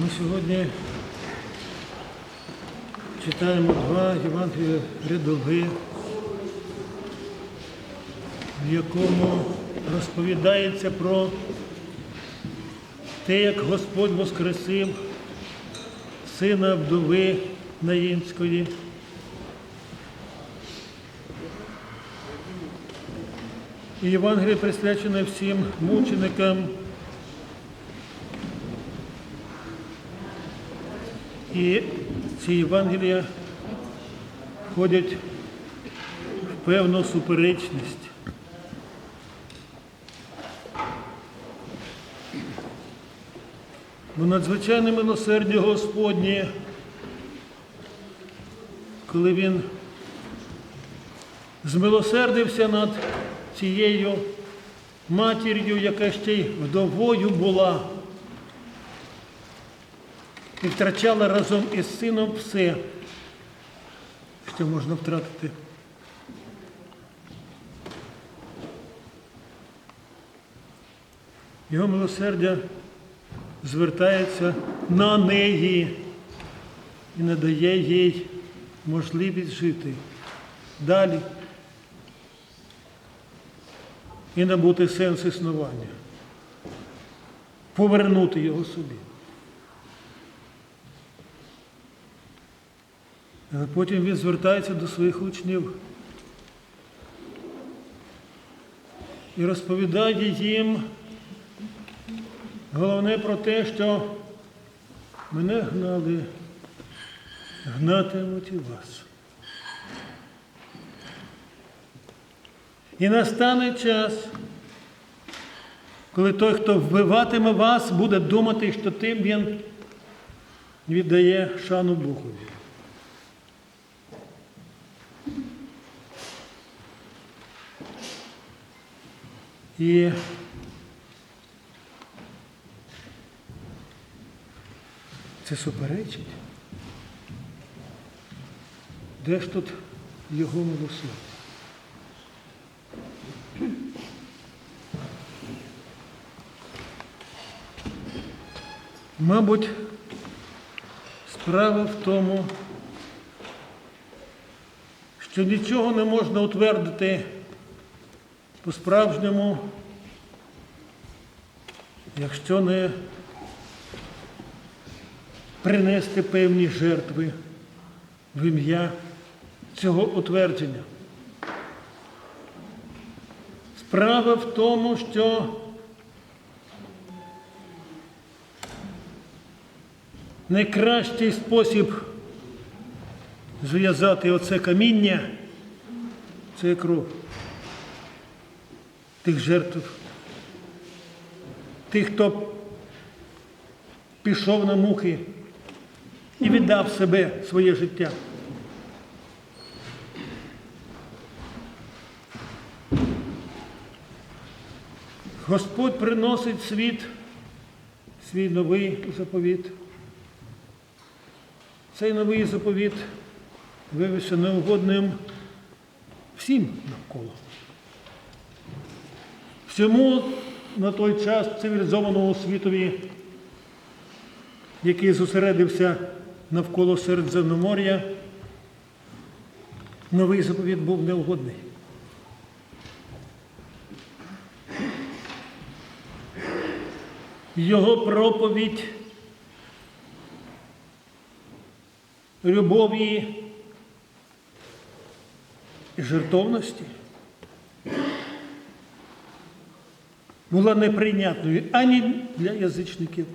Ми сьогодні читаємо два Євангелія рядові, в якому розповідається про те, як Господь воскресив сина вдови Наїнської. І Євангеліє присвячене всім мученикам. І ці Євангелія входять в певну суперечність. Бо надзвичайне милосердя Господнє, коли Він змилосердився над цією матір'ю, яка ще й вдовою була і втрачала разом із сином все, що можна втратити. Його милосердя звертається на неї і надає їй можливість жити далі і набути сенс існування, повернути його собі. Потім він звертається до своїх учнів і розповідає їм головне про те, що мене гнали, гнатимуть і вас. І настане час, коли той, хто вбиватиме вас, буде думати, що тим він віддає шану Богові. І це суперечить. Де ж тут його милосердя? Мабуть, справа в тому, що нічого не можна утвердити по-справжньому, якщо не принести певні жертви в ім'я цього утвердження. Справа в тому, що найкращий спосіб зв'язати оце каміння це кров тих жертв, тих, хто пішов на муки і віддав себе своє життя. Господь приносить світ свій новий заповіт. Цей новий заповіт виявився неугодним всім навколо. Всьому на той час цивілізованому світові, який зосередився навколо Середземномор'я, новий заповіт був неугодний. Його проповідь любові і жертовності була неприйнятною ані для язичників,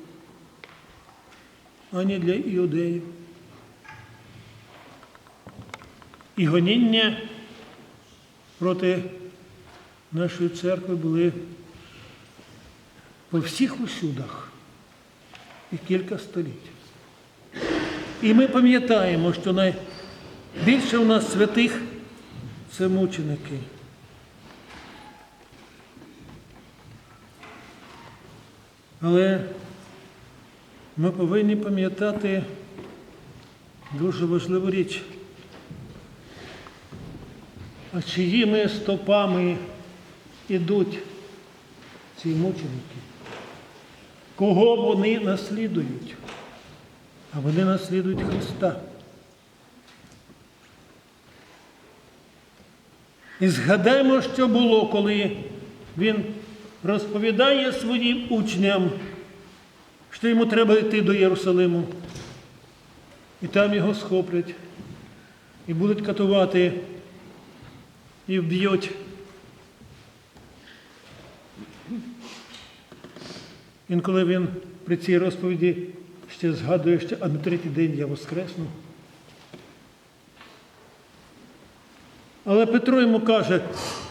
ані для іудеїв. І гоніння проти нашої церкви були по всіх усюдах і кілька століть. І ми пам'ятаємо, що найбільше у нас святих це мученики. Але ми повинні пам'ятати дуже важливу річ. А чиїми стопами ідуть ці мученики? Кого вони наслідують? а вони наслідують Христа. І згадаймо, що було, коли він розповідає своїм учням, що йому треба йти до Єрусалиму. І там його схоплять, і будуть катувати, і вб'ють. Інколи він при цій розповіді ще згадує, що а на третій день я воскресну. Але Петро йому каже,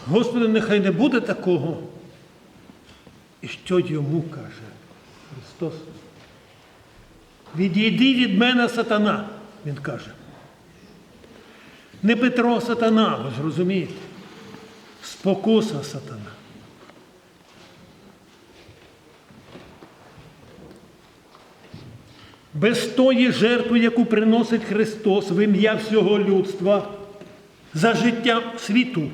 Господи, нехай не буде такого. І що йому каже Христос? Відійди від мене сатана, він каже. Не Петро сатана, ви ж розумієте. Спокуса сатана. Без тої жертви, яку приносить Христос в ім'я всього людства, за життя світу,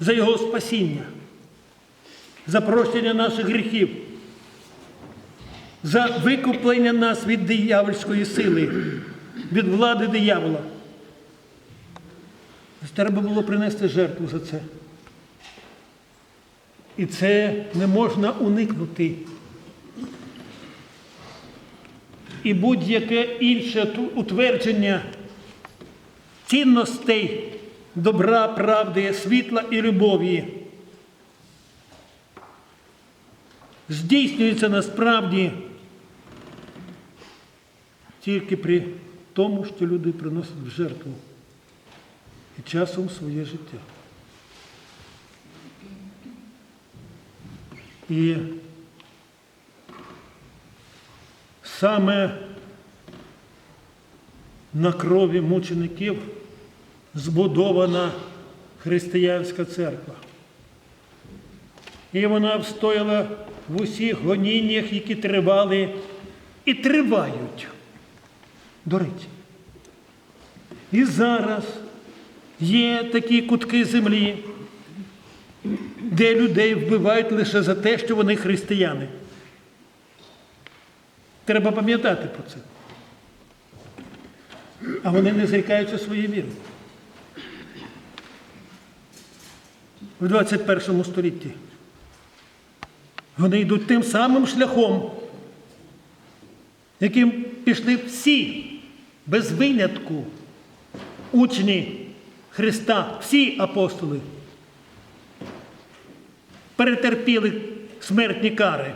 за Його спасіння, за прощення наших гріхів, за викуплення нас від диявольської сили, від влади диявола. Треба було принести жертву за це. І це не можна уникнути. І будь-яке інше утвердження цінностей добра, правди, світла і любові здійснюється насправді тільки при тому, що люди приносять в жертву і часом своє життя. І саме на крові мучеників збудована християнська церква. І вона встояла в усіх гоніннях, які тривали і тривають. До речі. І зараз є такі кутки землі, де людей вбивають лише за те, що вони християни. Треба пам'ятати про це. А вони не зрікаються своєї віри. В 21 столітті. Вони йдуть тим самим шляхом, яким пішли всі без винятку учні Христа, всі апостоли. Перетерпіли смертні кари.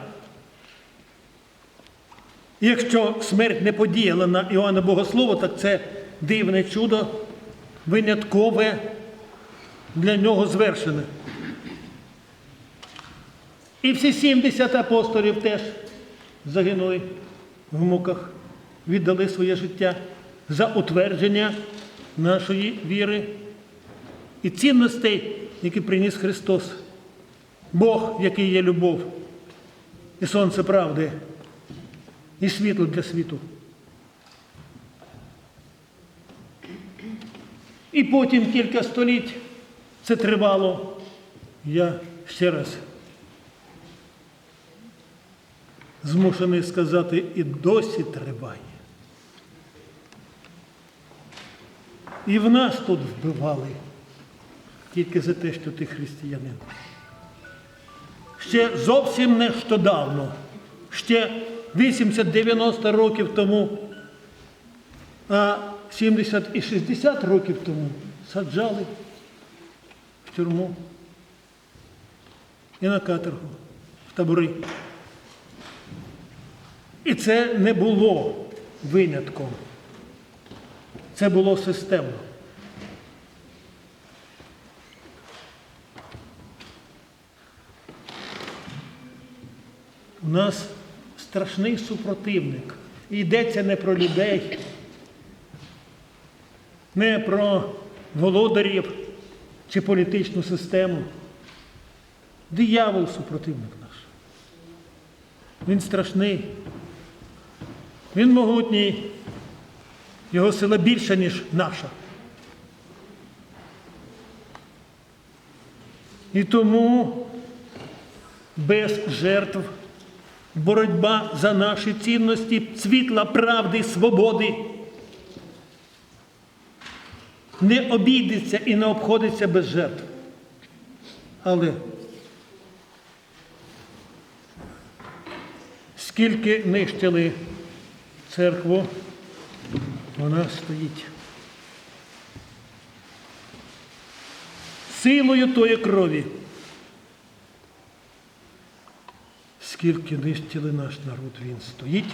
Якщо смерть не подіяла на Іоанна Богослова, так це дивне чудо, виняткове для нього звершене. І всі 70 апостолів теж загинули в муках, віддали своє життя за утвердження нашої віри і цінностей, які приніс Христос. Бог, який є любов, і сонце правди, і світло для світу. І потім кілька століть це тривало. Я ще раз змушений сказати, і досі триває. І в нас тут вбивали тільки за те, що ти християнин. Ще зовсім нещодавно, ще 80-90 років тому, а 70 і 60 років тому саджали в тюрму і на каторгу, в табори. І це не було винятком. Це було системно. У нас страшний супротивник. І йдеться не про людей, не про володарів чи політичну систему. Диявол супротивник наш. Він страшний. Він могутній. Його сила більша, ніж наша. І тому без жертв боротьба за наші цінності, світла правди, свободи не обійдеться і не обходиться без жертв. Але скільки нищили церкву, вона стоїть. Силою тої крові. Скільки нищили наш народ, він стоїть.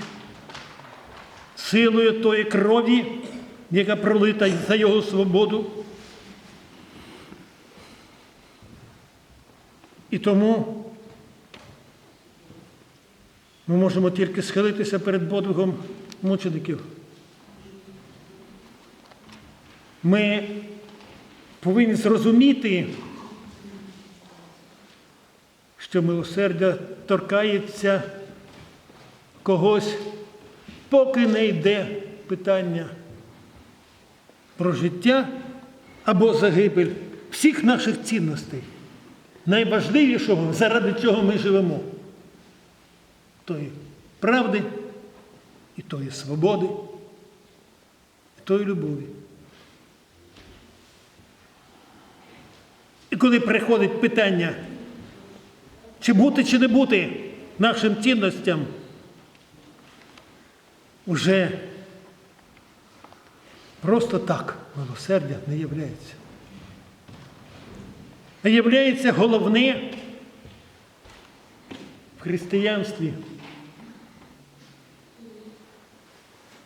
Силою тої крові, яка пролита за його свободу. І тому ми можемо тільки схилитися перед подвигом мучеників. Ми повинні зрозуміти, що милосердя торкається когось, поки не йде питання про життя або загибель всіх наших цінностей, найважливішого, заради чого ми живемо, тої правди і тої свободи, і тої любові. І коли приходить питання, чи бути, чи не бути нашим цінностям, уже просто так милосердя не являється. А являється головне в християнстві.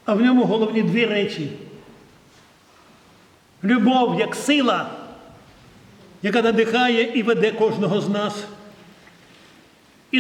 А в ньому головні дві речі. Любов як сила, яка надихає і веде кожного з нас.